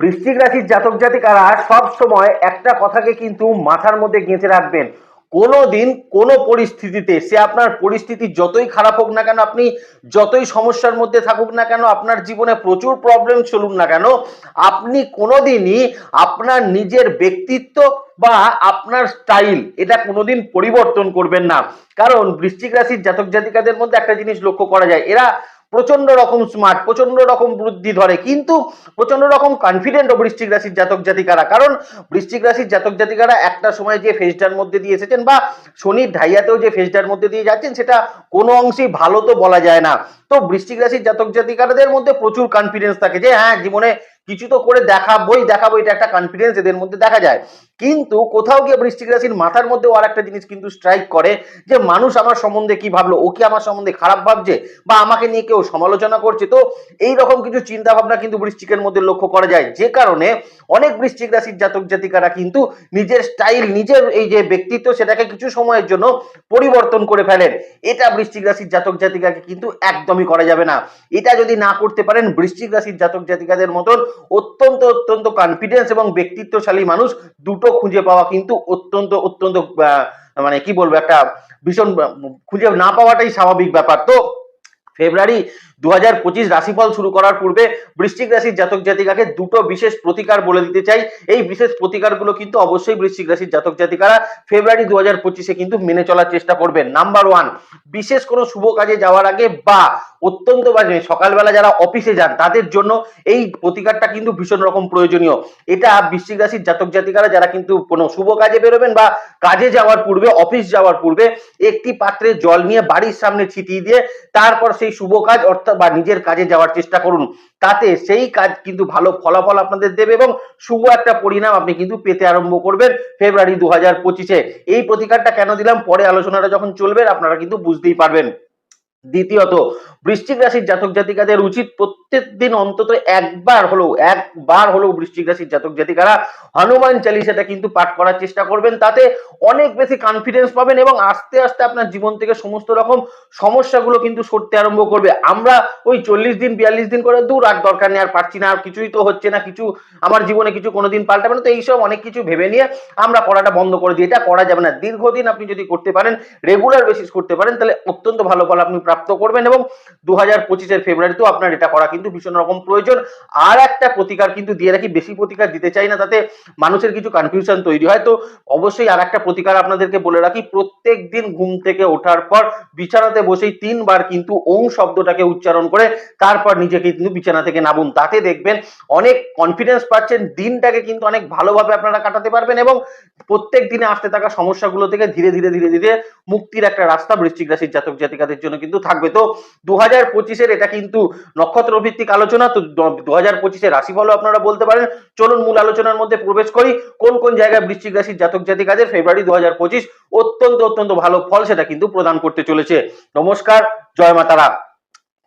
বৃশ্চিক রাশির জাতক জাতিকারা সব সময় একটা কথাকে কিন্তু মাথার মধ্যে গেঁথে রাখবেন। কোনো দিন কোনো পরিস্থিতিতে, সে আপনার পরিস্থিতি যতই খারাপ হোক না কেন, আপনি যতই সমস্যার মধ্যে থাকুক না কেন, আপনার জীবনে প্রচুর প্রবলেম চলুক না কেন, আপনি কোনোদিনই আপনার নিজের ব্যক্তিত্ব বা আপনার স্টাইল এটা কোনোদিন পরিবর্তন করবেন না। কারণ বৃশ্চিক রাশির জাতক জাতিকাদের মধ্যে একটা জিনিস লক্ষ্য করা যায়, এরা প্রচণ্ড রকম স্মার্ট প্রচণ্ড রকম বুদ্ধি ধরে, কিন্তু প্রচণ্ড রকম কনফিডেন্ট ও রাশির জাতক জাতিকারা। কারণ বৃষ্টিক রাশির জাতক জাতিকারা একটা সময় যে ফেজটার মধ্যে দিয়ে এসেছেন বা শনির ঢাইয়াতেও যে ফেজটার মধ্যে দিয়ে যাচ্ছেন, সেটা কোনো অংশেই ভালো তো বলা যায় না। তো বৃশ্চিক রাশির জাতক জাতিকারদের মধ্যে প্রচুর কনফিডেন্স থাকে যে হ্যাঁ জীবনে কিছু তো করে দেখাবোই দেখাবো এটা একটা কনফিডেন্স এদের মধ্যে দেখা যায়। কিন্তু কোথাও গিয়ে বৃশ্চিক রাশির মাথার মধ্যেও আর একটা জিনিস কিন্তু স্ট্রাইক করে, যে মানুষ আমার সম্বন্ধে কি ভাবলো, ও কি আমার সম্বন্ধে খারাপ ভাবছে, বা আমাকে নিয়ে কেউ সমালোচনা করছে? তো এই রকম কিছু চিন্তা ভাবনা কিন্তু বৃশ্চিকের মধ্যে লক্ষ্য করা যায়। যে কারণে অনেক বৃশ্চিক রাশির জাতক জাতিকারা কিন্তু নিজের স্টাইল নিজের এই যে ব্যক্তিত্ব, সেটাকে কিছু সময়ের জন্য পরিবর্তন করে ফেলেন। এটা বৃশ্চিক রাশির জাতক জাতিকাকে কিন্তু একদমই করা যাবে না। এটা যদি না করতে পারেন বৃশ্চিক রাশির জাতক জাতিকাদের মতন অত্যন্ত অত্যন্ত কনফিডেন্স এবং ব্যক্তিত্বশালী মানুষ দুটো খুঁজে পাওয়া কিন্তু অত্যন্ত অত্যন্ত মানে কি বলব, একটা ভীষণ খুঁজে না পাওয়াটাই স্বাভাবিক ব্যাপার। তো, ফেব্রুয়ারি দু হাজার পঁচিশ রাশিফল শুরু করার পূর্বে বৃশ্চিক রাশির জাতক জাতিকাকে দুটো বিশেষ প্রতিকার বলে দিতে চাই। এই বিশেষ প্রতিকারগুলো কিন্তু অবশ্যই বৃশ্চিক রাশির জাতক জাতিকারা ফেব্রুয়ারি দু পঁচিশে কিন্তু মেনে চলার চেষ্টা করবেন। নাম্বার ওয়ান বিশেষ কোনো শুভ কাজে যাওয়ার আগে বা অত্যন্ত বাজে সকালবেলা যারা অফিসে যান, তাদের জন্য এই প্রতিকারটা কিন্তু ভীষণ রকম প্রয়োজনীয়। এটা বৃশ্চিক রাশির জাতক জাতিকারা যারা কিন্তু কোনো শুভ কাজে বেরোবেন বা কাজে যাওয়ার পূর্বে, অফিস যাওয়ার পূর্বে একটি পাত্রে জল নিয়ে বাড়ির সামনে ছিটিয়ে দিয়ে তারপর সেই শুভ কাজ অর্থাৎ বা নিজের কাজে যাওয়ার চেষ্টা করুন। তাতে সেই কাজ কিন্তু ভালো ফলাফল আপনাদের দেবে এবং শুভ একটা পরিণাম আপনি কিন্তু পেতে আরম্ভ করবেন ফেব্রুয়ারি দু হাজার পঁচিশে। এই প্রতিকারটা কেন দিলাম? পরে আলোচনাটা যখন চলবে আপনারা কিন্তু বুঝতেই পারবেন। দ্বিতীয়ত, বৃশ্চিক রাশির জাতক জাতিকাদের উচিত প্রত্যেক দিন অন্তত একবার হলেও একবার হলেও বৃশ্চিক রাশির জাতক জাতিকারা হনুমান চালিসাটা কিন্তু পাঠ করার চেষ্টা করবেন। তাতে অনেক বেশি কনফিডেন্স পাবেন এবং আস্তে আস্তে আপনার জীবন থেকে সমস্ত রকম সমস্যাগুলো কিন্তু সরতে আরম্ভ করবে। আমরা ওই চল্লিশ দিন, বিয়াল্লিশ দিন করে দূর আর দরকার নেই, আর পারছি না, আর কিছুই তো হচ্ছে না, কিছু আমার জীবনে কিছু কোনোদিন পাল্টাবে না, তো এইসব অনেক কিছু ভেবে নিয়ে আমরা করাটা বন্ধ করে দিই। এটা করা যাবে না। দীর্ঘদিন আপনি যদি করতে পারেন রেগুলার বেসিস করতে পারেন, তাহলে অত্যন্ত ভালো ফল আপনি প্রাপ্ত করবেন এবং দু হাজার পঁচিশের ফেব্রুয়ারিতেও আপনার এটা করা কিন্তু ভীষণ রকম প্রয়োজন। আর একটা প্রতিকার কিন্তু দিয়ে রাখি, বেশি প্রতিকার দিতে চাই না, তাতে মানুষের কিছু কনফিউশন তৈরি হয়। তো অবশ্যই আর একটা প্রতিকার আপনাদেরকে বলে রাখি, প্রত্যেক দিন ঘুম থেকে ওঠার পর বিছানাতে বসেই তিনবার কিন্তু ওং শব্দটাকে উচ্চারণ করে, তারপর নিজেকে কিন্তু বিছানা থেকে নামুন। তাতে দেখবেন অনেক কনফিডেন্স পাচ্ছেন, দিনটাকে কিন্তু অনেক ভালোভাবে আপনারা কাটাতে পারবেন এবং প্রত্যেক দিনে আসতে থাকা সমস্যাগুলো থেকে ধীরে ধীরে ধীরে ধীরে মুক্তির একটা রাস্তা বৃশ্চিক রাশির জাতক জাতিকাদের জন্য কিন্তু থাকবে। তো দু হাজার পঁচিশের এটা কিন্তু নক্ষত্র ভিত্তিক আলোচনা, তো দু হাজার পঁচিশের রাশিফলও আপনারা বলতে পারেন। চলুন মূল আলোচনার মধ্যে প্রবেশ করি। কোন কোন জায়গায় বৃশ্চিক রাশির জাতক জাতি জাতিকাদের ফেব্রুয়ারি দু হাজার পঁচিশ অত্যন্ত অত্যন্ত ভালো ফল সেটা কিন্তু প্রদান করতে চলেছে। নমস্কার, জয় মাতারা।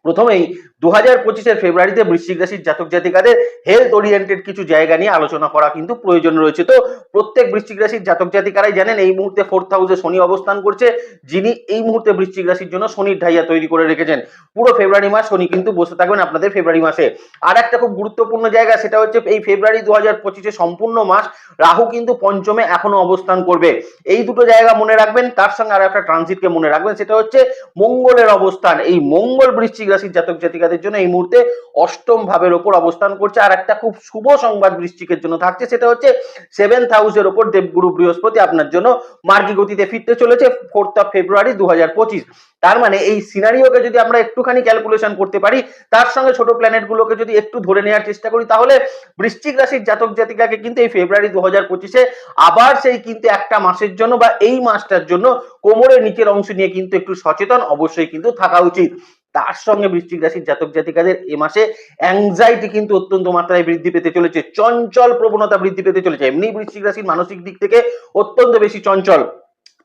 প্রথমেই দু হাজার পঁচিশের ফেব্রুয়ারিতে বৃশ্চিক রাশির জাতক জাতিকাদের হেলথ ওরিয়েন্টেড কিছু জায়গা নিয়ে আলোচনা করা কিন্তু প্রয়োজন রয়েছে। তো প্রত্যেক বৃশ্চিক রাশির জাতক জাতিকারাই জানেন এই মুহূর্তে ফোর্থ হাউসে শনি অবস্থান করছে, যিনি এই মুহূর্তে বৃশ্চিক রাশির জন্য শনির ঢাইয়া তৈরি করে রেখেছেন। পুরো ফেব্রুয়ারি মাস শনি কিন্তু বসে থাকবেন আপনাদের ফেব্রুয়ারি মাসে। আর একটা খুব গুরুত্বপূর্ণ জায়গা, সেটা হচ্ছে এই ফেব্রুয়ারি দু হাজার সম্পূর্ণ মাস রাহু কিন্তু পঞ্চমে এখনও অবস্থান করবে। এই দুটো জায়গা মনে রাখবেন, তার সঙ্গে আর একটা ট্রানজিটকে মনে রাখবেন, সেটা হচ্ছে মঙ্গলের অবস্থান। এই মঙ্গল বৃশ্চিক রাশির জাতক জাতিকাদের জন্য এই মুহূর্তে অষ্টম ভাবের ওপর অবস্থান করছে। আর একটা খুব শুভ সংবাদ বৃশ্চিকের জন্য থাকছে, সেটা হচ্ছে সেভেন্থ হাউসের ওপর দেবগুরু বৃহস্পতি আপনার জন্য মার্গী গতিতে ফিরতে চলেছে ফোর্থ অফ ফেব্রুয়ারি দু হাজার পঁচিশ। তার মানে এই সিনারিওকে যদি আমরা একটুখানি ক্যালকুলেশন করতে পারি, তার সঙ্গে ছোট প্ল্যানেট গুলোকে যদি একটু ধরে নেওয়ার চেষ্টা করি, তাহলে বৃশ্চিক রাশির জাতক জাতিকাকে কিন্তু এই ফেব্রুয়ারি দু হাজার পঁচিশে আবার সেই কিন্তু একটা মাসের জন্য বা এই মাসটার জন্য কোমরের নিচের অংশ নিয়ে কিন্তু একটু সচেতন অবশ্যই কিন্তু থাকা উচিত। তার সঙ্গে বৃশ্চিক রাশির জাতক জাতিকাদের এ মাসে অ্যাংজাইটি কিন্তু অত্যন্ত মাত্রায় বৃদ্ধি পেতে চলেছে। চঞ্চল প্রবণতা বৃদ্ধি পেতে চলেছে। এমনি বৃশ্চিক রাশির মানসিক দিক থেকে অত্যন্ত বেশি চঞ্চল।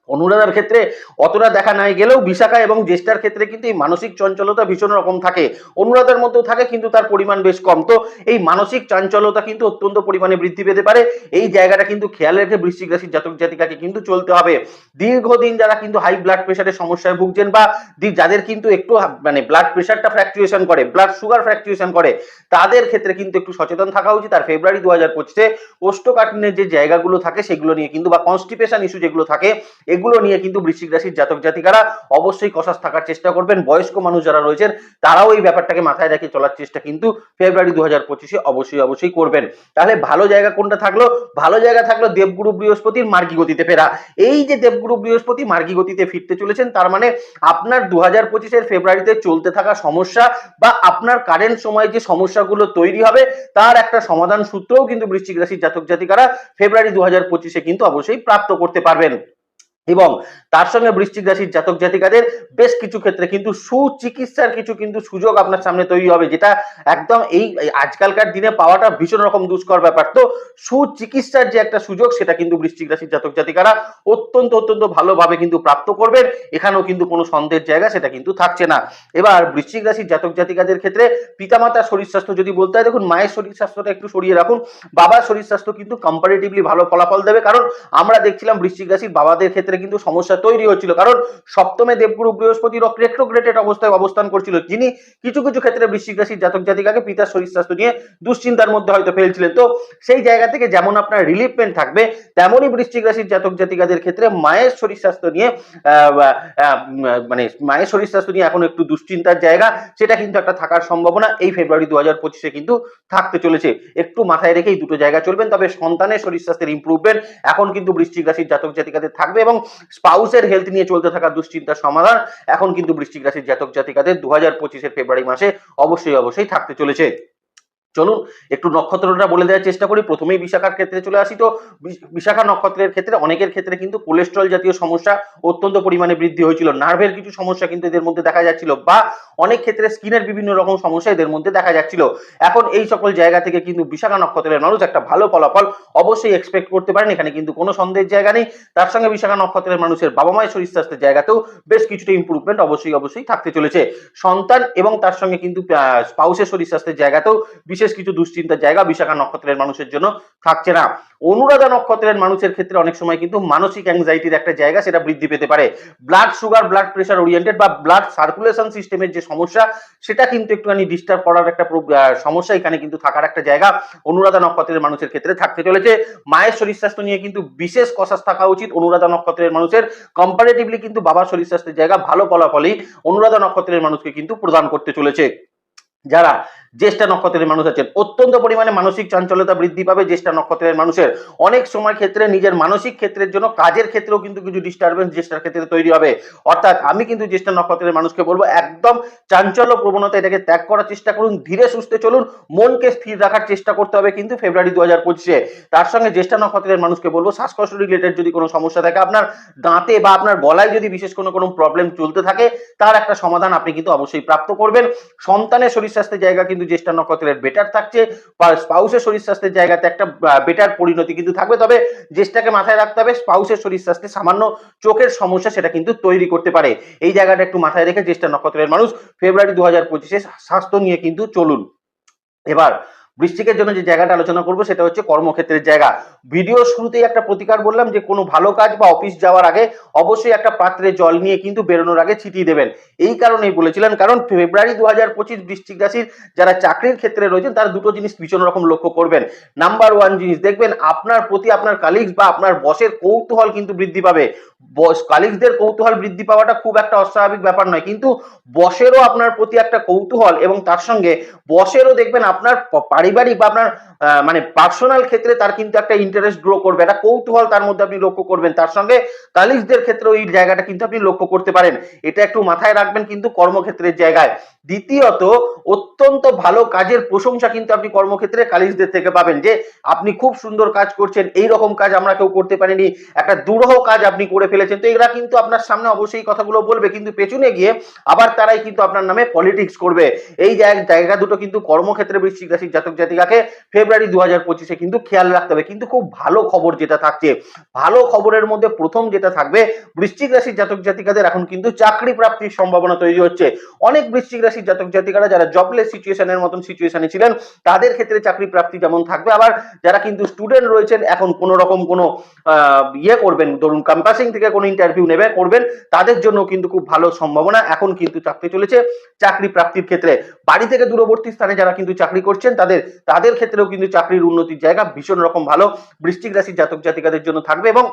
অনুরাধার ক্ষেত্রে অতটা দেখা নাই গেলেও বিশাখা এবং জ্যেষ্ঠার ক্ষেত্রে কিন্তু এই মানসিক চঞ্চলতা ভীষণ রকম থাকে। অনুরাধার মধ্যেও থাকে কিন্তু তার পরিমাণ বেশ কম। তো এই মানসিক চাঞ্চলতা কিন্তু অত্যন্ত পরিমাণে বৃদ্ধি পেতে পারে। এই জায়গাটা কিন্তু খেয়াল রেখে বৃশ্চিক রাশির জাতক জাতিকাকে কিন্তু চলতে হবে। দীর্ঘদিন যারা কিন্তু হাই ব্লাড প্রেশারের সমস্যায় ভুগছেন বা যাদের কিন্তু একটু মানে ব্লাড প্রেশারটা ফ্র্যাকচুয়েশন করে ব্লাড সুগার ফ্র্যাকচুয়েশন করে, তাদের ক্ষেত্রে কিন্তু একটু সচেতন থাকা উচিত। আর ফেব্রুয়ারি দু হাজার পঁচিশে কোষ্ঠকাঠিন্যের যে জায়গাগুলো থাকে সেগুলো নিয়ে কিন্তু বা কনস্টিপেশন ইস্যু যেগুলো থাকে এগুলো নিয়ে কিন্তু বৃশ্চিক রাশির জাতক জাতিকারা অবশ্যই কষাস থাকার চেষ্টা করবেন। বয়স্ক মানুষ যারা রয়েছেন, তারাও এই ব্যাপারটাকে মাথায় রেখে চলার চেষ্টা কিন্তু ফেব্রুয়ারি দু হাজার পঁচিশে অবশ্যই অবশ্যই করবেন। তাহলে ভালো জায়গা কোনটা থাকল? ভালো জায়গা থাকল দেবগুরু বৃহস্পতির মার্গী গতিতে ফেরা। এই যে দেবগুরু বৃহস্পতি মার্গী গতিতে ফিরতে চলেছেন, তার মানে আপনার দু হাজার পঁচিশের ফেব্রুয়ারিতে চলতে থাকা সমস্যা বা আপনার কারেন্ট সময়ে যে সমস্যাগুলো তৈরি হবে, তার একটা সমাধান সূত্রও কিন্তু বৃশ্চিক রাশির জাতক জাতিকারা ফেব্রুয়ারি দু হাজার পঁচিশে কিন্তু অবশ্যই প্রাপ্ত করতে পারবেন। এবং তার সঙ্গে বৃশ্চিক রাশির জাতক জাতিকাদের বেশ কিছু ক্ষেত্রে কিন্তু সুচিকিৎসার কিছু কিন্তু সুযোগ আপনার সামনে তৈরি হবে, যেটা একদম এই আজকালকার দিনে পাওয়াটা ভীষণ রকম দুষ্কর ব্যাপার। তো সুচিকিৎসার যে একটা সুযোগ, সেটা কিন্তু বৃশ্চিক রাশির জাতক জাতিকারা অত্যন্ত অত্যন্ত ভালোভাবে কিন্তু প্রাপ্ত করবেন। এখানেও কিন্তু কোনো সন্দেহের জায়গা সেটা কিন্তু থাকছে না। এবার বৃশ্চিক রাশির জাতক জাতিকাদের ক্ষেত্রে পিতামাতার শরীর স্বাস্থ্য যদি বলতে হয়, দেখুন মায়ের শরীর স্বাস্থ্যটা একটু সরিয়ে রাখুন। বাবার শরীর স্বাস্থ্য কিন্তু কম্পারেটিভলি ভালো ফলাফল দেবে। কারণ আমরা দেখছিলাম বৃশ্চিক রাশির বাবাদের ক্ষেত্রে কিন্তু সমস্যা তৈরি হচ্ছিল। কারণ সপ্তমে দেবগুরু বৃহস্পতি রেট্রোগ্রেটেড অবস্থায় অবস্থান করছিল। যিনি কিছু কিছু ক্ষেত্রে বৃশ্চিক রাশির জাতক জাতিকাকে পিতার শরীর স্বাস্থ্য নিয়ে দুশ্চিন্তার মধ্যে হয়তো ফেলছিলেন। তো সেই জায়গা থেকে যেমন আপনার রিলিফমেন্ট থাকবে, তেমনই বৃশ্চিক রাশির জাতক জাতিকাদের ক্ষেত্রে মায়ের শরীর স্বাস্থ্য নিয়ে মানে মায়ের শরীর স্বাস্থ্য নিয়ে এখন একটু দুশ্চিন্তার জায়গা, সেটা কিন্তু একটা থাকার সম্ভাবনা। এই ফেব্রুয়ারি দু হাজার পঁচিশে কিন্তু থাকতে চলেছে। একটু মাথায় রেখেই দুটো জায়গা চলবেন, তবে সন্তানের শরীর স্বাস্থ্যের ইম্প্রুভমেন্ট এখন কিন্তু বৃশ্চিক রাশির জাতক জাতিকাদের থাকবে এবং স্পাউসের হেলথ নিয়ে চলতে থাকা দুশ্চিন্তার সমাধান এখন কিন্তু বৃশ্চিক রাশির জাতক জাতিকাদের দু হাজার পঁচিশের ফেব্রুয়ারি মাসে অবশ্যই অবশ্যই থাকতে চলেছে। চলুন, একটু নক্ষত্রটা বলে দেওয়ার চেষ্টা করি। প্রথমেই বিশাখার ক্ষেত্রে চলে আসি তো। বিশাখা নক্ষত্রের ক্ষেত্রে অনেকের ক্ষেত্রে কিন্তু কোলেস্ট্রল জাতীয় সমস্যা অত্যন্ত পরিমাণে বৃদ্ধি হয়েছিল। নার্ভের কিছু সমস্যা কিন্তু এদের মধ্যে দেখা যাচ্ছিল বা অনেক ক্ষেত্রে স্কিনের বিভিন্ন রকম সমস্যা এদের মধ্যে দেখা যাচ্ছিল। এখন এই সকল জায়গা থেকে কিন্তু বিশাখা নক্ষত্রের মানুষ একটা ভালো ফলাফল অবশ্যই এক্সপেক্ট করতে পারেন। এখানে কিন্তু কোনো সন্দেহের জায়গা নেই। তার সঙ্গে বিশাখা নক্ষত্রের মানুষের বাবা মায়ের শরীর স্বাস্থ্যের জায়গাতেও বেশ কিছুটা ইম্প্রুভমেন্ট অবশ্যই অবশ্যই থাকতে চলেছে। সন্তান এবং তার সঙ্গে কিন্তু স্পাউসের শরীর স্বাস্থ্যের জায়গাতেও বিশেষ কিছু দুশ্চিন্তার জায়গা বিশাখা নক্ষত্রের মানুষের জন্য থাকছে না। অনুরাধা নক্ষত্রের মানুষের ক্ষেত্রে অনেক সময় কিন্তু মানসিক অ্যাংজাইটির একটা জায়গা সেটা বৃদ্ধি পেতে পারে। Blood sugar blood pressure oriented বা ব্লাড সার্কুলেশন সিস্টেমের যে সমস্যা, সেটা কিন্তু একটুখানি ডিস্টার্ব করার একটা সমস্যা এখানে কিন্তু থাকার একটা জায়গা অনুরাধা নক্ষত্রের মানুষের ক্ষেত্রে থাকতে চলেছে। মায়ের শরীর স্বাস্থ্য নিয়ে কিন্তু বিশেষ কষাস থাকা উচিত অনুরাধা নক্ষত্রের মানুষের। কম্পারেটিভলি কিন্তু বাবার শরীর স্বাস্থ্যের জায়গা ভালো ফলাফলই অনুরাধা নক্ষত্রের মানুষকে কিন্তু প্রদান করতে চলেছে। যারা জ্যেষ্ঠা নক্ষত্রের মানুষ আছেন। অত্যন্ত পরিমাণে মানসিক চাঞ্চলতা বৃদ্ধি পাবে জ্যেষ্ঠা নক্ষত্রের মানুষের। অনেক সময় ক্ষেত্রে নিজের মানসিক ক্ষেত্রের জন্য কাজের ক্ষেত্রেও কিন্তু কিছু ডিস্টারবেন্স জ্যেষ্ঠার ক্ষেত্রে তৈরি হবে। অর্থাৎ আমি কিন্তু জ্যেষ্ঠা নক্ষত্রের মানুষকে বলব, একদম চাঞ্চল্য প্রবণতা এটাকে ত্যাগ করার চেষ্টা করুন, ধীরে সুস্থে চলুন, মনকে স্থির রাখার চেষ্টা করতে হবে কিন্তু ফেব্রুয়ারি দু হাজার পঁচিশে। তার সঙ্গে জ্যেষ্ঠা নক্ষত্রের মানুষকে বলব, শ্বাসকষ্ট রিলেটেড যদি কোনো সমস্যা থাকে, আপনার দাঁতে বা আপনার গলায় যদি বিশেষ কোনো কোনো প্রবলেম চলতে থাকে, তার একটা সমাধান আপনি কিন্তু অবশ্যই প্রাপ্ত করবেন। সন্তানের শরীর স্বাস্থ্যের জায়গা কিন্তু জ্যেষ্ঠা নক্ষত্রের বেটার থাকছে স্পাউসের শরীর স্বাস্থ্যের জায়গাতে একটা বেটার পরিণতি কিন্তু থাকবে। তবে জ্যেষ্ঠাকে মাথায় রাখতে হবে, স্পাউসের শরীর স্বাস্থ্যে সামান্য চোখের সমস্যা সেটা কিন্তু তৈরি করতে পারে। এই জায়গাটা একটু মাথায় রেখে জ্যেষ্ঠা নক্ষত্রের মানুষ, ফেব্রুয়ারি দু হাজার পঁচিশে স্বাস্থ্য নিয়ে কিন্তু চলুন। এবার বৃষ্টিকের জন্য যে জায়গাটা আলোচনা করব সেটা হচ্ছে কর্মক্ষেত্রের জায়গা। ভিডিও শুরুতেই একটা প্রতিকার বললাম যে, কোনো ভালো কাজ বা অফিস যাওয়ার আগে অবশ্যই একটা পাত্রে জল নিয়ে কিন্তু বেরোনোর আগে ছিটিয়ে দেবেন। এই কারণেই বলেছিলেন কারণ ফেব্রুয়ারি দু হাজার পঁচিশ বৃষ্টিক রাশির যারা চাকরির ক্ষেত্রে রয়েছেন, তারা দুটো জিনিস ভীষণ রকম লক্ষ্য করবেন। নাম্বার ওয়ান জিনিস, দেখবেন আপনার প্রতি আপনার কালিগস বা আপনার বসের কৌতূহল কিন্তু বৃদ্ধি পাবে। বস কালিগসদের কৌতূহল বৃদ্ধি পাওয়াটা খুব একটা অস্বাভাবিক ব্যাপার নয়। কিন্তু বসেরও আপনার প্রতি একটা কৌতূহল এবং তার সঙ্গে বসেরও দেখবেন আপনার পারিবারিক বা আপনার মানে পার্সোনাল ক্ষেত্রে তার কিন্তু একটা ইন্টারেস্ট গ্রো করবে। একটা কৌতূহল তার মধ্যে আপনি লক্ষ্য করবেন। তার সঙ্গে কালিগসদের ক্ষেত্রেও এই জায়গাটা কিন্তু আপনি লক্ষ্য করতে পারেন। এটা একটু মাথায় রাখবেন কিন্তু কর্মক্ষেত্রের জায়গায়। দ্বিতীয়ত, অত্যন্ত ভালো কাজের প্রশংসা কিন্তু আপনি কর্মক্ষেত্রে কালিশদের থেকে পাবেন যে, আপনি খুব সুন্দর কাজ করছেন এই রকম কাজ আমরা কেউ করতে পারিনি। একটা দুরহ কাজ আপনি করে ফেলেছেন। তো এরা কিন্তু আপনার সামনে অবশ্যই কথাগুলো বলবে, কিন্তু পেছনে গিয়ে আবার তারাই কিন্তু আপনার নামে পলিটিক্স করবে। এই জায়গা দুটো কিন্তু কর্মক্ষেত্রে বৃশ্চিক রাশির জাতক জাতিকাকে ফেব্রুয়ারি দু হাজার পঁচিশে কিন্তু খেয়াল রাখতে হবে। কিন্তু খুব ভালো খবর যেটা থাকছে, ভালো খবরের মধ্যে প্রথম যেটা থাকবে, বৃশ্চিক রাশির জাতক জাতিকাদের এখন কিন্তু চাকরি প্রাপ্তির সম্ভাবনা তৈরি হচ্ছে। অনেক বৃশ্চিক রাশির জাতক জাতিকারা যারা জবলেস সিচুয়েশনের মতন সিচুয়েশনে ছিলেন, তাদের ক্ষেত্রে চাকরি প্রাপ্তি যেমন থাকবে। আবার যারা কিন্তু স্টুডেন্ট রয়েছেন, এখন কোনো রকম কোনো ইয়ে করবেন, ধরুন ক্যাম্পাসিং থেকে কোনো ইন্টারভিউ নেবে, করবেন, তাদের জন্য কিন্তু খুব ভালো সম্ভাবনা। এখন কিন্তু চাকরি চলেছে, চাকরি প্রাপ্তির ক্ষেত্রে। বাড়ি থেকে দূরবর্তী স্থানে যারা কিন্তু চাকরি করছেন, তাদের তাদের ক্ষেত্রেও কিন্তু চাকরির উন্নতির জায়গা ভীষণ রকম ভালো। বৃষ্টিক রাশির জাতক জাতিকাদের জন্য থাকবে এবং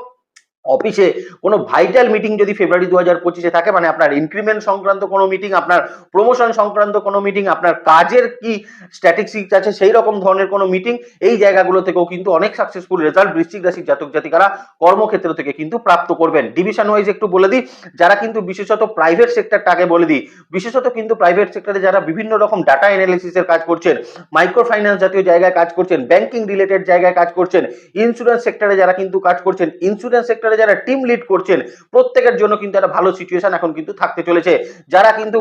অফিসে কোনো ভাইটাল মিটিং যদি ফেব্রুয়ারি দু হাজার পঁচিশে থাকে মানে আপনার ইনক্রিমেন্ট সংক্রান্ত কোনো মিটিং আপনার প্রমোশন সংক্রান্ত কোনো মিটিং আপনার কাজের কি স্ট্যাটিস্টিক্স আছে, সেই রকম ধরনের কোনো মিটিং এই জায়গাগুলো থেকেও কিন্তু অনেক সাকসেসফুল রেজাল্ট বৃশ্চিক রাশির জাতক জাতিকারা কর্মক্ষেত্র থেকে কিন্তু প্রাপ্ত করবেন। ডিভিশন ওয়াইজ একটু বলে দিই, যারা কিন্তু বিশেষত প্রাইভেট সেক্টরটাকে বলে দিই, বিশেষত কিন্তু প্রাইভেট সেক্টরে যারা বিভিন্ন রকম ডাটা অ্যানালিসিসের কাজ করছেন মাইক্রো ফাইন্যান্স জাতীয় জায়গায় কাজ করছেন ব্যাংকিং রিলেটেড জায়গায় কাজ করছেন ইন্স্যুরেন্স সেক্টরে যারা কিন্তু কাজ করছেন ইন্স্যুরেন্স সেক্টরে যারা টিম লিড করছেন, প্রত্যেকের জন্য কিন্তু একটা ভালো সিচুয়েশন এখন কিন্তু থাকতে চলেছে। যারা কিন্তু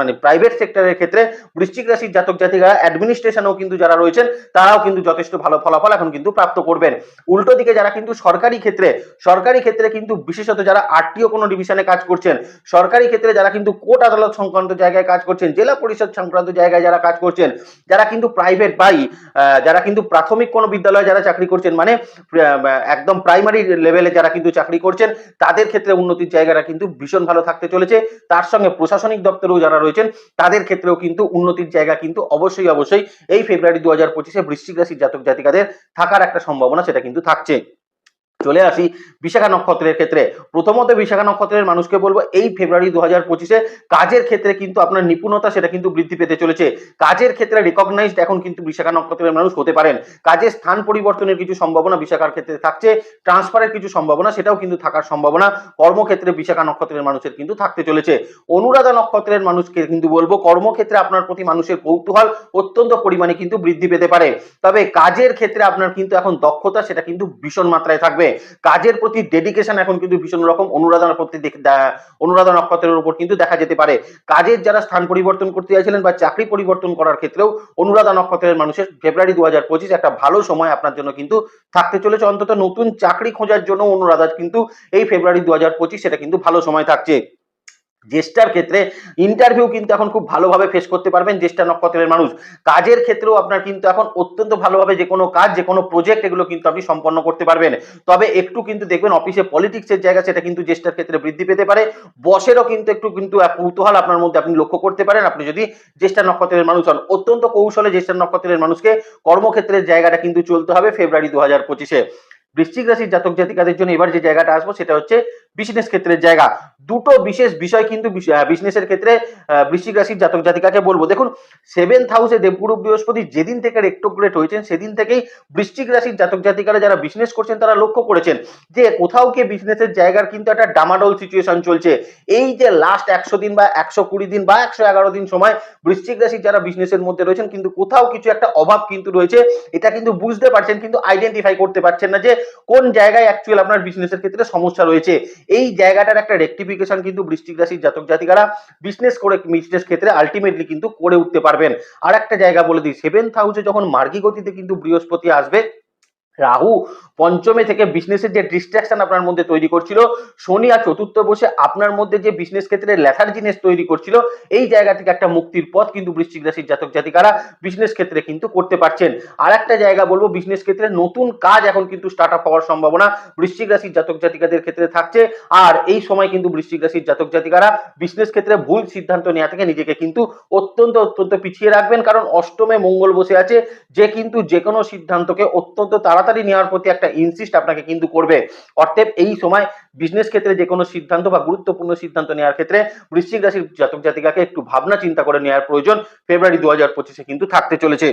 মানে প্রাইভেট সেক্টরের ক্ষেত্রে বৃশ্চিক রাশির জাতক জাতিকা অ্যাডমিনিস্ট্রেশনেও কিন্তু যারা রয়েছেন, তারাও কিন্তু যথেষ্ট ভালো ফলাফল এখন কিন্তু প্রাপ্ত করবেন। উল্টো দিকে যারা কিন্তু সরকারি ক্ষেত্রে সরকারি ক্ষেত্রে কিন্তু বিশেষত যারা আরটিও কোনো ডিভিশনে কাজ করছেন, সরকারি ক্ষেত্রে যারা কিন্তু কোর্ট আদালত সংক্রান্ত জায়গায় কাজ করছেন, জেলা পরিষদ সংক্রান্ত জায়গায় যারা কাজ করছেন, যারা কিন্তু প্রাইভেট বাই যারা কিন্তু প্রাথমিক কোনো বিদ্যালয়ে যারা চাকরি করছেন মানে একদম প্রাইমারি লেভেলে যারা কিন্তু চাকরি করছেন, তাদের ক্ষেত্রে উন্নতির জায়গাটা কিন্তু ভীষণ ভালো থাকতে চলেছে। তার সঙ্গে প্রশাসনিক দপ্তরেও যারা রয়েছেন, তাদের ক্ষেত্রেও কিন্তু উন্নতির জায়গা কিন্তু অবশ্যই অবশ্যই এই ফেব্রুয়ারি দু হাজার পঁচিশে বৃশ্চিক রাশির জাতক জাতিকাদের থাকার একটা সম্ভাবনা সেটা কিন্তু থাকছে। চলে আসি বিশাখা নক্ষত্রের ক্ষেত্রে। প্রথমত বিশাখা নক্ষত্রের মানুষকে বলব, এই ফেব্রুয়ারি দু হাজার পঁচিশে কাজের ক্ষেত্রে কিন্তু আপনার নিপুণতা সেটা কিন্তু বৃদ্ধি পেতে চলেছে। কাজের ক্ষেত্রে রিকগনাইজড এখন কিন্তু বিশাখা নক্ষত্রের মানুষ হতে পারেন। কাজের স্থান পরিবর্তনের কিছু সম্ভাবনা বিশাখার ক্ষেত্রে থাকছে ট্রান্সফারের কিছু সম্ভাবনা সেটাও কিন্তু থাকার সম্ভাবনা কর্মক্ষেত্রে বিশাখা নক্ষত্রের মানুষের কিন্তু থাকতে চলেছে। অনুরাধা নক্ষত্রের মানুষকে কিন্তু বলব, কর্মক্ষেত্রে আপনার প্রতি মানুষের কৌতূহল অত্যন্ত পরিমাণে কিন্তু বৃদ্ধি পেতে পারে। তবে কাজের ক্ষেত্রে আপনার কিন্তু এখন দক্ষতা সেটা কিন্তু ভীষণ মাত্রায় থাকবে। কাজের প্রতি ডেডিকেশন এখন কিন্তু ভীষণ রকম। অনুরাধনার প্রতি অনুরাধা নক্ষত্রের উপর কিন্তু দেখা যেতে পারে। কাজের যারা স্থান পরিবর্তন করতে চাইছিলেন বা চাকরি পরিবর্তন করার ক্ষেত্রেও অনুরাধা নক্ষত্রের মানুষের ফেব্রুয়ারি দু হাজার পঁচিশ একটা ভালো সময় আপনার জন্য কিন্তু থাকতে চলেছে। অন্তত নতুন চাকরি খোঁজার জন্য অনুরাধা কিন্তু এই ফেব্রুয়ারি দু সেটা কিন্তু ভালো সময় থাকছে। জ্যেষ্ঠার ক্ষেত্রে ইন্টারভিউ কিন্তু এখন খুব ভালোভাবে ফেস করতে পারবেন জ্যেষ্ঠা নক্ষত্রের মানুষ। কাজের ক্ষেত্রেও আপনার কিন্তু এখন অত্যন্ত ভালোভাবে যে কোনো কাজ, যে কোনো প্রজেক্ট এগুলো কিন্তু আপনি সম্পন্ন করতে পারবেন। তবে একটু কিন্তু দেখবেন অফিসে পলিটিক্সের জায়গা, সেটা কিন্তু জ্যেষ্ঠার ক্ষেত্রে বৃদ্ধি পেতে পারে। বসেরও কিন্তু একটু কিন্তু কৌতূহল আপনার মধ্যে আপনি লক্ষ্য করতে পারেন। আপনি যদি জ্যেষ্ঠা নক্ষত্রের মানুষ হন, অত্যন্ত কৌশলে জ্যেষ্ঠা নক্ষত্রের মানুষকে কর্মক্ষেত্রের জায়গাটা কিন্তু চলতে হবে ফেব্রুয়ারি দু হাজার পঁচিশে। বৃশ্চিক রাশির জাতক জাতিকাদের জন্য এবার যে জায়গাটা আসব, সেটা হচ্ছে বিজনেস ক্ষেত্রের জায়গা। দুটো বিশেষ বিষয় কিন্তু বিজনেসের ক্ষেত্রে বৃশ্চিক রাশির জাতক জাতিকাকে বলব। দেখুন সেভেন্থ হাউসে দেবগুরু বৃহস্পতি যেদিন থেকে রেক্টোগ্রেট হয়েছেন, সেদিন থেকেই বৃশ্চিক রাশির জাতক জাতিকারা যারা বিজনেস করছেন, তারা লক্ষ্য করেছেন যে কোথাও গিয়ে বিজনেসের জায়গার কিন্তু একটা ডামাডোল সিচুয়েশন চলছে। এই যে লাস্ট একশো দিন বা একশো কুড়ি দিন বা একশো এগারো দিন সময় বৃশ্চিক রাশির যারা বিজনেসের মধ্যে রয়েছেন, কিন্তু কোথাও কিছু একটা অভাব কিন্তু রয়েছে। এটা কিন্তু বুঝতে পারছেন, কিন্তু আইডেন্টিফাই করতে পারছেন না যে কোন জায়গায় অ্যাকচুয়াল আপনার বিজনেসের ক্ষেত্রে সমস্যা রয়েছে। এই জায়গাটার একটা রেকটিফিকেশন কিন্তু বৃষ্টিক রাশির জাতক জাতিকারা বিজনেস করে বিজনেস ক্ষেত্রে আলটিমেটলি কিন্তু করে উঠতে পারবেন। আর একটা জায়গা বলে দিই সেভেন্থ হাউসে যখন মার্গী গতিতে কিন্তু বৃহস্পতি আসবে রাহু পঞ্চমে থেকে বিজনেসের যে ডিস্ট্রাকশন আপনার মধ্যে তৈরি করছিল, শনি আর চতুর্থ বসে আপনার মধ্যে যে বিজনেস ক্ষেত্রে লেখার জিনিস তৈরি করছিল, এই জায়গা থেকে একটা মুক্তির পথ কিন্তু বৃশ্চিক রাশির জাতক জাতিকারা বিজনেস ক্ষেত্রে কিন্তু করতে পারছেন। আর একটা জায়গা বলব বিজনেস ক্ষেত্রে নতুন কাজ এখন কিন্তু স্টার্ট আপ হওয়ার সম্ভাবনা বৃশ্চিক রাশির জাতক জাতিকাদের ক্ষেত্রে থাকছে। আর এই সময় কিন্তু বৃশ্চিক রাশির জাতক জাতিকারা বিজনেস ক্ষেত্রে ভুল সিদ্ধান্ত নেওয়া থেকে নিজেকে কিন্তু অত্যন্ত অত্যন্ত পিছিয়ে রাখবেন। কারণ অষ্টমে মঙ্গল বসে আছে, যে কিন্তু যে কোনো সিদ্ধান্তকে অত্যন্ত তাড়াতাড়ি নেওয়ার প্রতি একটা ইনসিস্ট আপনাকে কিন্তু করবে। অর্থাৎ এই সময় বিজনেস ক্ষেত্রে যে কোনো সিদ্ধান্ত বা গুরুত্বপূর্ণ সিদ্ধান্ত নেওয়ার ক্ষেত্রে বৃশ্চিক রাশির জাতক জাতিকাকে একটু ভাবনা চিন্তা করে নেওয়ার প্রয়োজন। ফেব্রুয়ারি দু হাজার পঁচিশে কিন্তু থাকতে চলেছে।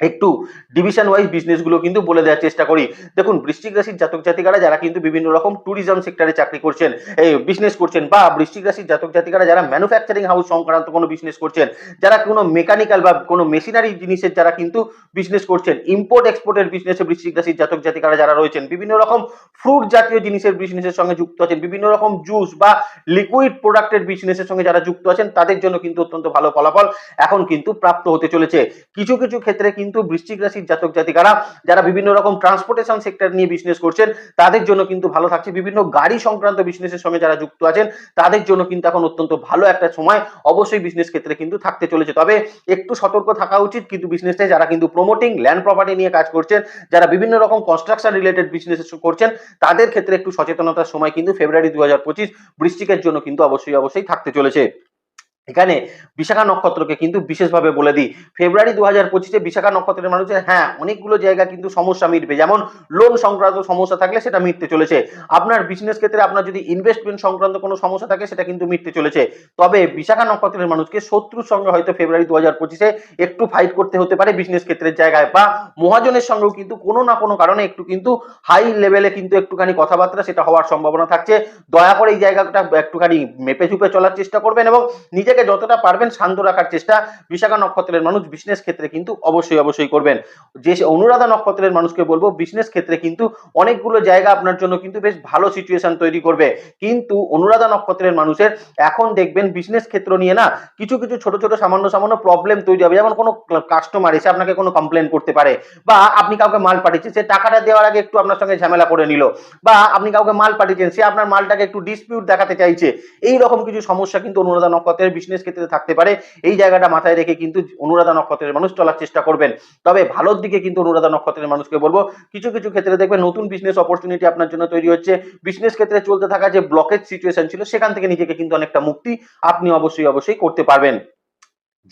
একটু ডিভিশন ওয়াইজ বিজনেসগুলো কিন্তু বলে দেওয়ার চেষ্টা করি। দেখুন, বৃশ্চিক রাশির জাতক জাতিকারা যারা কিন্তু বিভিন্ন রকম ট্যুরিজম সেক্টরে চাকরি করছেন, এই বিজনেস করছেন, বা বৃশ্চিক রাশির জাতক জাতিকারা যারা ম্যানুফ্যাকচারিং হাউস সংক্রান্ত কোনো বিজনেস করছেন, যারা কোনো মেকানিক্যাল বা কোনো মেশিনারি জিনিসের যারা কিন্তু বিজনেস করছেন ইম্পোর্ট এক্সপোর্টের বিজনেসে বৃশ্চিক রাশির জাতক জাতিকারা যারা রয়েছেন, বিভিন্ন রকম ফ্রুট জাতীয় জিনিসের বিজনেসের সঙ্গে যুক্ত আছেন, বিভিন্ন রকম জুস বা লিকুইড প্রোডাক্টের বিজনেসের সঙ্গে যারা যুক্ত আছেন, তাদের জন্য কিন্তু অত্যন্ত ভালো ফলাফল এখন কিন্তু প্রাপ্ত হতে চলেছে। কিছু কিছু ক্ষেত্রে কিন্তু বৃশ্চিক রাশির জাতক জাতিকারা যারা বিভিন্ন রকম ট্রান্সপোর্টেশন সেক্টর নিয়ে বিজনেস করছেন, তাদের জন্য কিন্তু ভালো থাকছে। বিভিন্ন গাড়ি সংক্রান্ত বিজনেসের সঙ্গে যারা যুক্ত আছেন, তাদের জন্য কিন্তু এখন অত্যন্ত ভালো একটা সময় অবশ্যই বিজনেস ক্ষেত্রে কিন্তু থাকতে চলেছে। তবে একটু সতর্ক থাকা উচিত কিন্তু বিজনেসে যারা কিন্তু প্রমোটিং ল্যান্ড প্রপার্টি নিয়ে কাজ করছেন, যারা বিভিন্ন রকম কনস্ট্রাকশন রিলেটেড বিজনেস করছেন, তাদের ক্ষেত্রে একটু সচেতনতার সময় কিন্তু ফেব্রুয়ারি দু হাজার পঁচিশ বৃষ্টিকের জন্য কিন্তু অবশ্যই অবশ্যই থাকতে চলেছে। এখানে বিশাখা নক্ষত্রকে কিন্তু বিশেষভাবে বলে দিই। ফেব্রুয়ারি দু হাজার পঁচিশে বিশাখা নক্ষত্রের মানুষের হ্যাঁ অনেকগুলো জায়গা কিন্তু সমস্যা মিটবে। যেমন লোন সংক্রান্ত সমস্যা থাকলে সেটা মিটতে চলেছে। আপনার বিজনেস ক্ষেত্রে আপনার যদি ইনভেস্টমেন্ট সংক্রান্ত কোনো সমস্যা থাকে, সেটা কিন্তু মিটতে চলেছে। তবে বিশাখা নক্ষত্রের মানুষকে শত্রুর সঙ্গে হয়তো ফেব্রুয়ারি দু হাজার পঁচিশে একটু ফাইট করতে হতে পারে বিজনেস ক্ষেত্রের জায়গায়, বা মহাজনের সঙ্গেও কিন্তু কোনো না কোনো কারণে একটু কিন্তু হাই লেভেলে কিন্তু একটুখানি কথাবার্তা সেটা হওয়ার সম্ভাবনা থাকছে। দয়া করে এই জায়গাটা একটুখানি মেপে চুপে চলার চেষ্টা করবেন এবং নিজেকে যতটা পারবেন শান্ত রাখার চেষ্টা। বিশাখা নক্ষত্রের মানুষ বিজনেস ক্ষেত্রে কিন্তু অবশ্যই অবশ্যই করবেন। যে অনুরাধা নক্ষত্রের মানুষকে বলব বিজনেস ক্ষেত্রে কিন্তু অনেকগুলো জায়গা আপনার জন্য কিন্তু বেশ ভালো সিচুয়েশন তৈরি করবে। কিন্তু অনুরাধা নক্ষত্রের মানুষের এখন দেখবেন বিজনেস ক্ষেত্র নিয়ে না কিছু কিছু ছোট ছোট, সামান্য সামান্য প্রবলেম তৈরি হবে। যেমন কোনো কাস্টমার এসে আপনাকে কোনো কমপ্লেন করতে পারে বা আপনি কাউকে মাল পাঠিয়েছেন, সে টাকাটা দেওয়ার আগে একটু আপনার সঙ্গে ঝামেলা করে নিল বা আপনি কাউকে মাল পাঠিয়েছেন, সে আপনার মালটাকে একটু ডিসপিউট দেখাতে চাইছে। এই রকম কিছু সমস্যা কিন্তু অনুরাধা নক্ষত্রের বিজনেস ক্ষেত্রে থাকতে পারে, এই জায়গাটা মাথায় রেখে কিন্তু অনুরাধা নক্ষত্রের মানুষ চলার চেষ্টা করবেন। তবে ভালোর দিকে কিন্তু অনুরাধা নক্ষত্রের মানুষকে বলব, কিছু কিছু ক্ষেত্রে দেখবেন নতুন বিজনেস অপরচুনিটি আপনার জন্য তৈরি হচ্ছে। বিজনেস ক্ষেত্রে চলতে থাকা যে ব্লকেজ সিচুয়েশন ছিল, সেখান থেকে নিজেকে কিন্তু অনেকটা মুক্তি আপনি অবশ্যই অবশ্যই করতে পারবেন।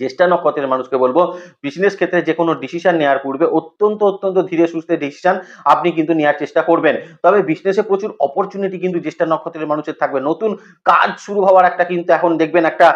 জ্যেষ্ঠা নক্ষত্রের মানুষকে বলব বিজনেস ক্ষেত্রে যে কোনো ডিসিশন নেওয়ার পূর্বে অত্যন্ত অত্যন্ত ধীরে সুস্থে ডিসিশন আপনি কিন্তু নেওয়ার চেষ্টা করবেন। তবে বিজনেসে প্রচুর অপরচুনিটি কিন্তু জ্যেষ্ঠা নক্ষত্রের মানুষের থাকবে। নতুন কাজ শুরু হওয়ার একটা কিন্তু এখন দেখবেন একটা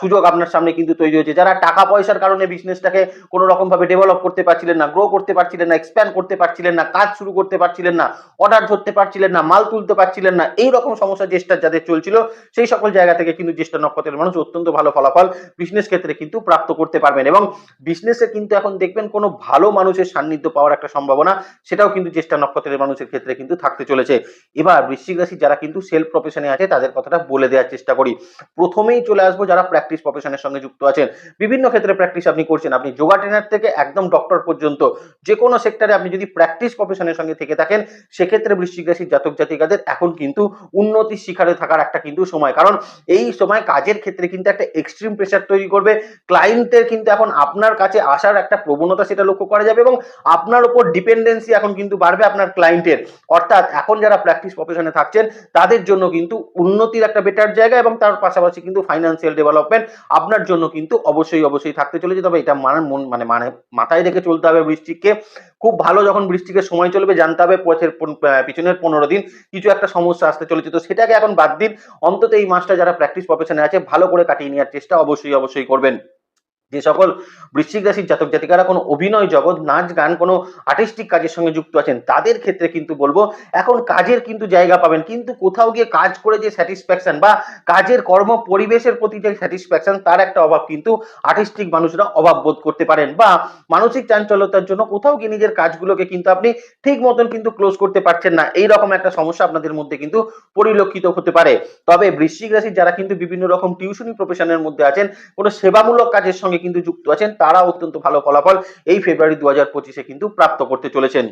সুযোগ আপনার সামনে কিন্তু তৈরি হয়েছে। যারা টাকা পয়সার কারণে বিজনেসটাকে কোনো রকম ভাবে ডেভেলপ করতে পারছিলেন না গ্রো করতে পারছিলেন না এক্সপ্যান্ড করতে পারছিলেন না, কাজ শুরু করতে পারছিলেন না অর্ডার ধরতে পারছিলেন না, মাল তুলতে পারছিলেন না, এই রকম সমস্যা জ্যেষ্ঠার যাদের চলছিল, সেই সকল জায়গা থেকে কিন্তু জ্যেষ্ঠা নক্ষত্রের মানুষ অত্যন্ত ভালো ফলাফল বিজনেস ক্ষেত্রে কিন্তু প্রাপ্ত করতে পারবেন এবং বিজনেসে কিন্তু এখন দেখবেন কোনো ভালো মানুষের সান্নিধ্য পাওয়ার একটা সম্ভাবনা, সেটাও কিন্তু জ্যেষ্ঠা নক্ষত্রের মানুষের ক্ষেত্রে কিন্তু থাকতে চলেছে। এবার বৃশ্চিক রাশি যারা কিন্তু সেলফ প্রফেশনে আছে, তাদের কথাটা বলে দেওয়ার চেষ্টা করি। প্রথমেই চলে আসব যারা প্র্যাকটিস প্রফেশনের সঙ্গে যুক্ত আছেন। বিভিন্ন ক্ষেত্রে প্র্যাকটিস আপনি করছেন। আপনি যোগা ট্রেনার থেকে একদম ডক্টর পর্যন্ত। যে কোনো সেক্টরে আপনি যদি প্র্যাকটিস প্রফেশনের সঙ্গে থেকে থাকেন, সেক্ষেত্রে বৃশ্চিক রাশির জাতক জাতিকাদের এখন কিন্তু উন্নতির শিখারে থাকার একটা কিন্তু সময়। কারণ এই সময় কাজের ক্ষেত্রে কিন্তু একটা এক্সট্রিম প্রেশার তৈরি করবে। ক্লায়েন্টের কিন্তু এখন আপনার কাছে আসার একটা প্রবণতা সেটা লক্ষ্য করা যাবে এবং আপনার উপর ডিপেন্ডেন্সি এখন কিন্তু বাড়বে আপনার ক্লায়েন্টের অর্থাৎ এখন যারা প্র্যাকটিস প্রফেশনে থাকছেন, তাদের জন্য কিন্তু উন্নতির একটা বেটার জায়গা এবং তার পাশাপাশি কিন্তু ফাইন্যান্সিয়াল ডেভেলপমেন্ট আপনার জন্য কিন্তু অবশ্যই অবশ্যই থাকতে চলেছে। তবে এটা মানে মন মানে মানে মাথায় রেখে চলতে হবে বৃষ্টিককে খুব ভালো যখন বৃষ্টিকে সময় চলবে, জানতে হবে পথের পিছনের পনেরো দিন কিছু একটা সমস্যা আসতে চলেছে। তো সেটাকে এখন বাদ দিন। অন্তত এই মাসটা যারা প্র্যাকটিস প্রফেশনে আছে, ভালো করে কাটিয়ে নেওয়ার চেষ্টা অবশ্যই অবশ্যই করবেন। যে সকল বৃশ্চিক রাশির জাতক জাতিকারা কোনো অভিনয় জগৎ, নাচ, গান, কোনো আর্টিস্টিক কাজের সঙ্গে যুক্ত আছেন, তাদের ক্ষেত্রে কিন্তু বলব, এখন কাজের কিন্তু জায়গা পাবেন, কিন্তু কোথাও গিয়ে কাজ করে যে স্যাটিসফ্যাকশন বা কাজের কর্ম পরিবেশের প্রতি যে স্যাটিসফ্যাকশন তার একটা অভাব কিন্তু আর্টিস্টিক মানুষরা অভাব বোধ করতে পারেন বা মানসিক চাঞ্চল্যতার জন্য কোথাও গিয়ে নিজের কাজগুলোকে কিন্তু আপনি ঠিক মতন কিন্তু ক্লোজ করতে পারছেন না। এই রকম একটা সমস্যা আপনাদের মধ্যে কিন্তু পরিলক্ষিত হতে পারে। তবে বৃশ্চিক রাশির যারা কিন্তু বিভিন্ন রকম টিউশনি প্রফেশনের মধ্যে আছেন, কোনো সেবামূলক কাজের সঙ্গে কিন্তু যুক্ত আছেন তারা অত্যন্ত ভালো ফলাফল এই ফেব্রুয়ারি দু হাজার পঁচিশে কিন্তু প্রাপ্ত করতে চলেছেন।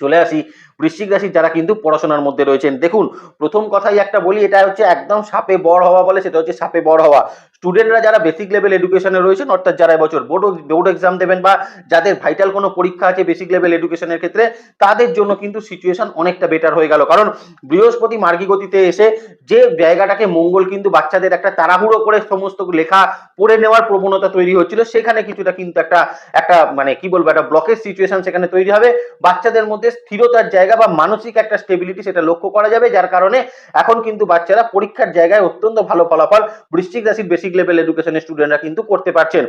চলে আসি বৃশ্চিক রাশির যারা কিন্তু পড়াশোনার মধ্যে রয়েছেন। দেখুন, প্রথম কথাই একটা বলি, এটা হচ্ছে একদম সাপে বড় হওয়া বলে, সেটা হচ্ছে সাপে বড় হওয়া। স্টুডেন্টরা যারা বেসিক লেভেল এডুকেশনে রয়েছেন, অর্থাৎ যারা এবছর বোর্ড বোর্ড এক্সাম দেবেন বা যাদের ভাইটাল কোনো পরীক্ষা আছে বেসিক লেভেল এডুকেশনের ক্ষেত্রে, তাদের জন্য কিন্তু সিচুয়েশন অনেকটা বেটার হয়ে গেল। কারণ, বৃহস্পতি মার্গী গতিতে এসে যে জায়গাটাকে মঙ্গল কিন্তু বাচ্চাদের একটা তাড়াহুড়ো করে সমস্ত লেখা পড়ে নেওয়ার প্রবণতা তৈরি হচ্ছিল, সেখানে কিছুটা কিন্তু একটা একটা মানে কি বলব, একটা ব্লকের সিচুয়েশন সেখানে তৈরি হবে। বাচ্চাদের মধ্যে স্থিরতার জায়গা বা মানসিক একটা স্টেবিলিটি সেটা লক্ষ্য করা যাবে, যার কারণে এখন কিন্তু বাচ্চারা পরীক্ষার জায়গায় অত্যন্ত ভালো ফলাফল বৃশ্চিক রাশির বেসিক লেভেল এডুকেশনের স্টুডেন্টরা কিন্তু করতে পারছেন।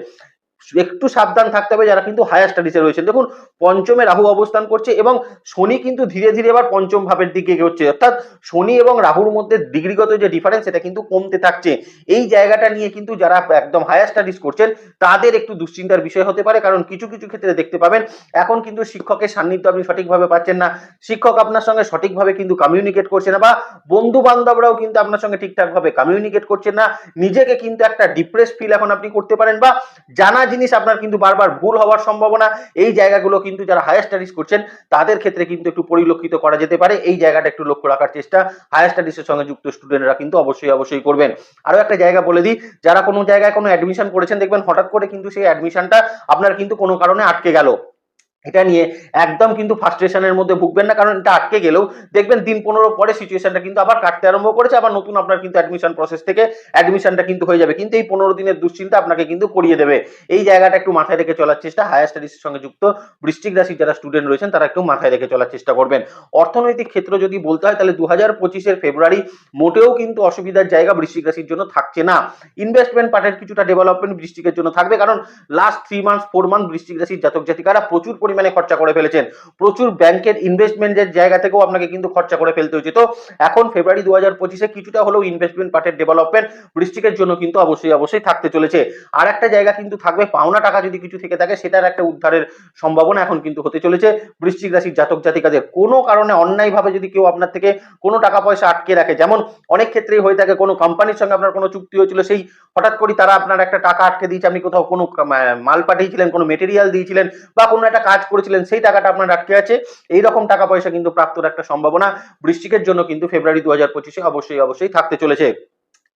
একটু সাবধান থাকতে হবে যারা কিন্তু হায়ার স্টাডিজে রয়েছেন। দেখুন, পঞ্চমে রাহু অবস্থান করছে এবং শনি কিন্তু ধীরে ধীরে এবার পঞ্চম ভাবের দিকে এগোচ্ছে। অর্থাৎ শনি এবং রাহুর মধ্যে ডিগ্রিগত যে ডিফারেন্স সেটা কিন্তু কমতে থাকছে। এই জায়গাটা নিয়ে কিন্তু যারা একদম হায়ার স্টাডিজ করছেন, তাদের একটু দুশ্চিন্তার বিষয় হতে পারে। কারণ কিছু কিছু ক্ষেত্রে দেখতে পাবেন, এখন কিন্তু শিক্ষকের সান্নিধ্য আপনি সঠিকভাবে পাচ্ছেন না। শিক্ষক আপনার সঙ্গে সঠিকভাবে কিন্তু কমিউনিকেট করছে না বা বন্ধু বান্ধবরাও কিন্তু আপনার সঙ্গে ঠিকঠাকভাবে কমিউনিকেট করছেন না। নিজেকে কিন্তু একটা ডিপ্রেস ফিল এখন আপনি করতে পারেন বা জানা জিনিস আপনার কিন্তু বারবার ভুল হওয়ার সম্ভাবনা। এই জায়গাগুলো কিন্তু যারা হায়ার স্টাডিজ করছেন, তাদের ক্ষেত্রে কিন্তু একটু পরিলক্ষিত করা যেতে পারে। এই জায়গাটা একটু লক্ষ্য রাখার চেষ্টা। হায়ার স্টাডিজের সঙ্গে যুক্ত স্টুডেন্টরা কিন্তু অবশ্যই অবশ্যই করবেন। আরও একটা জায়গা বলে দিই, যারা কোনো জায়গায় কোনো অ্যাডমিশন করেছেন, দেখবেন হঠাৎ করে কিন্তু সেই অ্যাডমিশনটা আপনার কিন্তু কোনো কারণে আটকে গেল। এটা নিয়ে একদম কিন্তু ফার্স্ট্রেশনের মধ্যে ভুগবেন না, কারণ এটা আটকে গেলেও দেখবেন দিন পনেরো পরে সিচুয়েশনটা কিন্তু আবার কাটতে আরম্ভ করেছে, আবার নতুন আপনার কিন্তু অ্যাডমিশন প্রসেস থেকে অ্যাডমিশনটা কিন্তু হয়ে যাবে। কিন্তু এই পনেরো দিনের দুশ্চিন্তা আপনাকে কিন্তু করিয়ে দেবে। এই জায়গাটা একটু মাথায় রেখে চলার চেষ্টা হায়ার স্টাডিজের সঙ্গে যুক্ত বৃষ্টিক রাশির যারা স্টুডেন্ট রয়েছেন, তারা একটু মাথায় রেখে চলার চেষ্টা করবেন। অর্থনৈতিক ক্ষেত্র যদি বলতে হয়, তাহলে দু হাজার পঁচিশের ফেব্রুয়ারি মোটেও কিন্তু অসুবিধার জায়গা বৃষ্টিক রাশির জন্য থাকছে না। ইনভেস্টমেন্ট পার্টের কিছুটা ডেভেলপমেন্ট বৃষ্টিকের জন্য থাকবে, কারণ last three months four month বৃষ্টিক রাশির জাতক জাতিকারা প্রচুর পরিমাণে খরচা করে ফেলেছেন। প্রচুর ব্যাংকের ইনভেস্টমেন্টের জায়গা থেকেও আপনাকে কিন্তু খরচা করে ফেলতে হয়েছে। তো এখন ফেব্রুয়ারি দু হাজার পঁচিশে কিছুটা হলেও ইনভেস্টমেন্ট পার্টের ডেভেলপমেন্ট বৃষ্টিকের জন্য কিন্তু অবশ্যই অবশ্যই থাকতে চলেছে। আর একটা জায়গা কিন্তু থাকবে, পাওনা টাকা যদি কিছু থেকে থাকে, সেটার একটা উদ্ধারের সম্ভাবনা এখন কিন্তু হতে চলেছে বৃশ্চিক রাশির জাতক জাতিকাদের। কোনো কারণে অন্যায়ভাবে যদি কেউ আপনার থেকে কোনো টাকা পয়সা আটকে রাখে, যেমন অনেক ক্ষেত্রেই হয়ে থাকে কোনো কোম্পানির সঙ্গে আপনার কোনো চুক্তি হয়েছিল, সেই হঠাৎ করে তারা আপনার একটা টাকা আটকে দিয়েছে, আপনি কোথাও কোনো মাল পাঠিয়েছিলেন, কোনো মেটেরিয়াল দিয়েছিলেন, বা কোনো একটা কাজ করেছিলেন, সেই টাকাটা আপনার আটকে আছে। এই রকম টাকা পয়সা কিন্তু প্রাপ্তর একটা সম্ভাবনা বৃশ্চিকের জন্য কিন্তু ফেব্রুয়ারি দু পঁচিশে অবশ্যই অবশ্যই থাকতে চলেছে।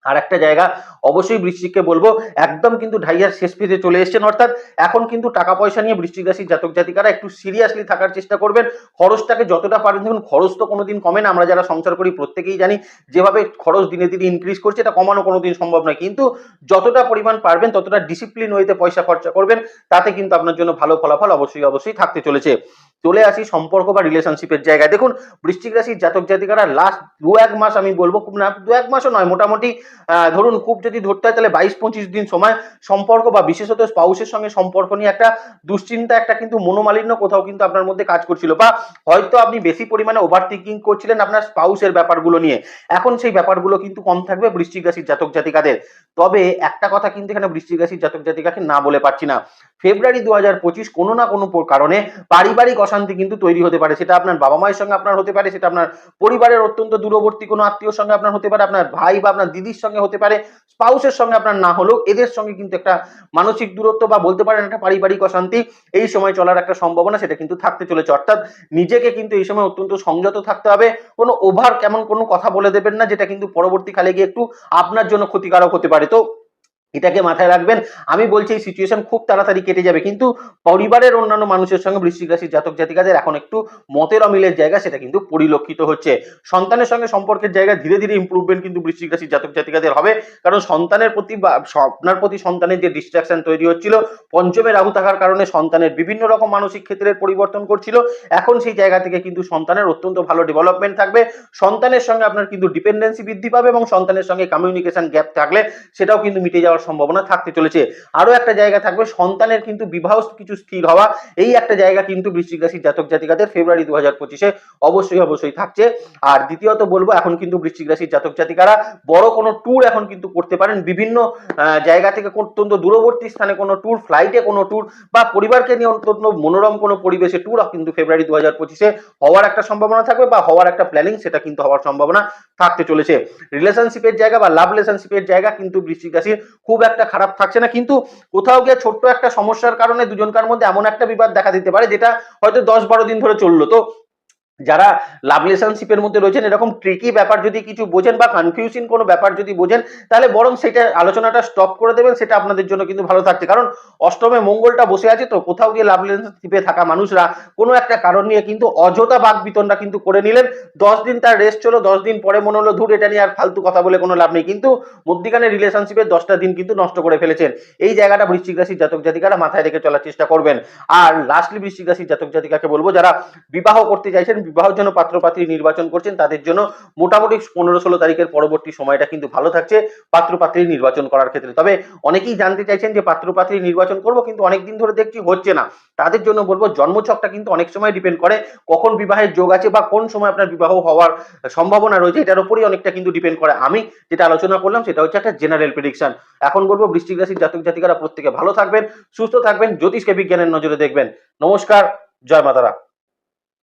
আর একটা জায়গা অবশ্যই বৃশ্চিককে বলব, একদম কিন্তু ঢাইয়ার শেষ পেজে চলে এসেছেন, অর্থাৎ এখন কিন্তু টাকা পয়সা নিয়ে বৃশ্চিক রাশির জাতক জাতিকারা একটু সিরিয়াসলি থাকার চেষ্টা করবেন। খরচটাকে যতটা পারেন, দেখুন, খরচ তো কোনোদিন কমে না, আমরা যারা সংসার করি প্রত্যেকেই জানি যেভাবে খরচ দিনে দিনে ইনক্রিজ করছে, এটা কমানো কোনোদিন সম্ভব নয়। কিন্তু যতটা পরিমাণ পারবেন, ততটা ডিসিপ্লিন ওয়েতে পয়সা খরচা করবেন, তাতে কিন্তু আপনার জন্য ভালো ফলাফল অবশ্যই অবশ্যই থাকতে চলেছে। চলে আসি সম্পর্ক বা রিলেশনশিপের জায়গায়। দেখুন, বৃশ্চিক রাশির জাতক জাতিকারা লাস্ট দু এক মাস আমি বলব, খুব না, দু এক মাসও নয়, মোটামুটি ধরুন খুব যদি ধরতে হয়, তাহলে বাইশ, পঁচিশ দিন সময় সম্পর্ক বা বিশেষত স্পাউসের সঙ্গে সম্পর্ক নিয়ে একটা দুশ্চিন্তা, একটা কিন্তু মনোমালিন্য কোথাও কিন্তু আপনার মধ্যে কাজ করছিল বা হয়তো আপনি বেশি পরিমাণে ওভার থিঙ্কিং করছিলেন আপনার স্পাউসের ব্যাপারগুলো নিয়ে। এখন সেই ব্যাপারগুলো কিন্তু কম থাকবে বৃশ্চিক রাশির জাতক জাতিকাদের। তবে একটা কথা কিন্তু এখানে বৃশ্চিক রাশির জাতক জাতিকাকে না বলে পাচ্ছি না। ফেব্রুয়ারি দু হাজার পঁচিশ কোনো না কোনো কারণে পারিবারিক অশান্তি কিন্তু তৈরি হতে পারে। সেটা আপনার বাবা মায়ের সঙ্গে আপনার হতে পারে, সেটা আপনার পরিবারের অত্যন্ত দূরবর্তী কোনো আত্মীয়র সঙ্গে আপনার হতে পারে, আপনার ভাই বা আপনার দিদির সঙ্গে হতে পারে, স্পাউসের সঙ্গে আপনার না হলেও এদের সঙ্গে কিন্তু একটা মানসিক দূরত্ব বা বলতে পারেন একটা পারিবারিক অশান্তি এই সময় চলার একটা সম্ভাবনা সেটা কিন্তু থাকতে চলেছে। অর্থাৎ নিজেকে কিন্তু এই সময় অত্যন্ত সংযত থাকতে হবে। কোনো ওভার কেমন কোনো কথা বলে দেবেন না, যেটা কিন্তু পরবর্তীকালে গিয়ে একটু আপনার জন্য ক্ষতিকারক হতে পারে। তো এটাকে মাথায় রাখবেন। আমি বলছি, এই সিচুয়েশন খুব তাড়াতাড়ি কেটে যাবে। কিন্তু পরিবারের অন্যান্য মানুষের সঙ্গে বৃশ্চিক রাশির জাতক জাতিকাদের এখন একটু মতের অমিলের জায়গা সেটা কিন্তু পরিলক্ষিত হচ্ছে। সন্তানের সঙ্গে সম্পর্কের জায়গা ধীরে ধীরে ইমপ্রুভমেন্ট কিন্তু বৃশ্চিক রাশির জাতক জাতিকাদের হবে। কারণ সন্তানের প্রতি বা আপনার প্রতি সন্তানের যে ডিস্ট্রাকশন তৈরি হচ্ছিল, পঞ্চমে রাহু থাকার কারণে সন্তানের বিভিন্ন রকম মানসিক ক্ষেত্রের পরিবর্তন করছিল এখন সেই জায়গা থেকে কিন্তু সন্তানের অত্যন্ত ভালো ডেভেলপমেন্ট থাকবে। সন্তানের সঙ্গে আপনার কিন্তু ডিপেন্ডেন্সি বৃদ্ধি পাবে এবং সন্তানের সঙ্গে কমিউনিকেশন গ্যাপ থাকলে সেটাও কিন্তু মিটে যাওয়ার সম্ভাবনা থাকতে চলেছে। আরও একটা জায়গা থাকবে, সন্তানের কিন্তু বিবাহ কিছু স্থির হওয়া। এই একটা জায়গা কিন্তু বৃশ্চিক রাশির জাতক জাতিকাদের ফেব্রুয়ারি দু হাজার পঁচিশে অবশ্যই অবশ্যই থাকছে। আর দ্বিতীয়ত বলব, এখন কিন্তু বৃশ্চিক রাশির জাতক জাতিকারা বড় কোনো ট্যুর এখন কিন্তু করতে পারেন। বিভিন্ন জায়গা থেকে অত্যন্ত দূরবর্তী স্থানে কোনো ট্যুর ফ্লাইটে কোনো ট্যুর বা পরিবারকে নিয়ে অত্যন্ত মনোরম কোনো পরিবেশে ট্যুর কিন্তু ফেব্রুয়ারি দু হাজার পঁচিশে হওয়ার একটা সম্ভাবনা থাকবে বা হওয়ার একটা প্ল্যানিং সেটা কিন্তু হওয়ার সম্ভাবনা থাকতে চলেছে। রিলেশনশিপের জায়গা বা লাভ রিলেশনশিপের জায়গা কিন্তু বৃশ্চিক রাশির খুব একটা খারাপ থাকছে না, কিন্তু কোথাও গিয়ে ছোট্ট একটা সমস্যার কারণে দুজনকার মধ্যে এমন একটা বিবাদ দেখা দিতে পারে, যেটা হয়তো দশ বারো দিন ধরে চলল। তো যারা লাভ রিলেশনশিপের মধ্যে রয়েছেন, এরকম ট্রিকি ব্যাপার যদি কিছু বোঝেন বা কনফিউশন কোনো ব্যাপার যদি বোঝেন, তাহলে বরং সেটা আলোচনাটা স্টপ করে দেবেন, সেটা আপনাদের জন্য কিন্তু ভালো থাকছে। কারণ অষ্টমে মঙ্গলটা বসে আছে তো, কোথাও গিয়ে লাভ রিলেশনশিপে থাকা মানুষরা কোনো একটা কারণ নিয়ে কিন্তু অযথা বাক বিতনটা কিন্তু করে নিলেন। দশ দিন তার রেস্ট চলো, দশ দিন পরে মনে হলো, ধুর, এটা নিয়ে আর ফালতু কথা বলে কোনো লাভ নেই। কিন্তু মধ্যিখানে রিলেশনশিপের দশটা দিন কিন্তু নষ্ট করে ফেলেছেন। এই জায়গাটা বৃশ্চিক রাশির জাতক জাতিকারা মাথায় রেখে চলার চেষ্টা করবেন। আর লাস্টলি বৃশ্চিক রাশির জাতক জাতিকাকে বলব, যারা বিবাহ করতে চাইছেন বিবাহের জন্য পাত্রপাত্রী নির্বাচন করছেন, তাদের জন্য মোটামুটি পনেরো ষোলো তারিখের পরবর্তী সময়টা কিন্তু ভালো থাকছে পাত্রপাত্রী নির্বাচন করার ক্ষেত্রে। তবে অনেকেই জানতে চাইছেন যে পাত্রপাত্রী নির্বাচন করব কিন্তু অনেকদিন ধরে দেখছি হচ্ছে না। তাদের জন্য বলব জন্মছকটা কিন্তু অনেক সময় ডিপেন্ড করে কখন বিবাহের যোগ আছে বা কোন সময় আপনার বিবাহ হওয়ার সম্ভাবনা রয়েছে, এটার উপরেই অনেকটা কিন্তু ডিপেন্ড করে। আমি যেটা আলোচনা করলাম সেটা হচ্ছে একটা জেনারেল প্রেডিকশন এখন বলব বৃষ্টিক রাশির জাতক জাতিকারা প্রত্যেকে ভালো থাকবেন, সুস্থ থাকবেন, জ্যোতিষকে বিজ্ঞানের নজরে দেখবেন। নমস্কার, জয় মাতারা।